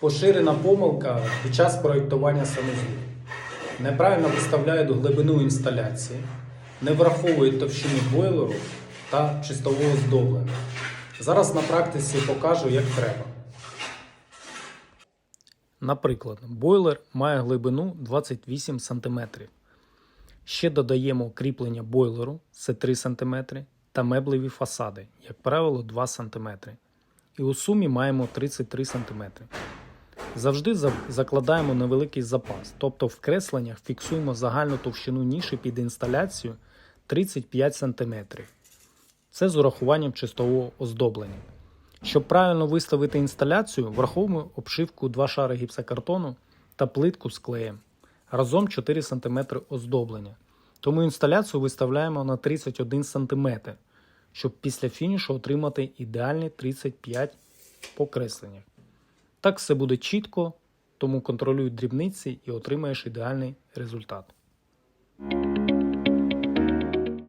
Поширена помилка під час проєктування санузлів. Неправильно виставляють глибину інсталяції, не враховують товщину бойлеру та чистового здоблення. Зараз на практиці покажу, як треба. Наприклад, бойлер має глибину 28 см. Ще додаємо кріплення бойлеру це 3 см та меблеві фасади, як правило, 2 см. І у сумі маємо 33 см. Завжди закладаємо невеликий запас, тобто в кресленнях фіксуємо загальну товщину ніші під інсталяцію 35 см. Це з урахуванням чистового оздоблення. Щоб правильно виставити інсталяцію, враховуємо обшивку 2 шари гіпсокартону та плитку з клеєм. Разом 4 см оздоблення. Тому інсталяцію виставляємо на 31 см, щоб після фінішу отримати ідеальні 35 по кресленнях. Так все буде чітко, тому контролюй дрібниці і отримаєш ідеальний результат.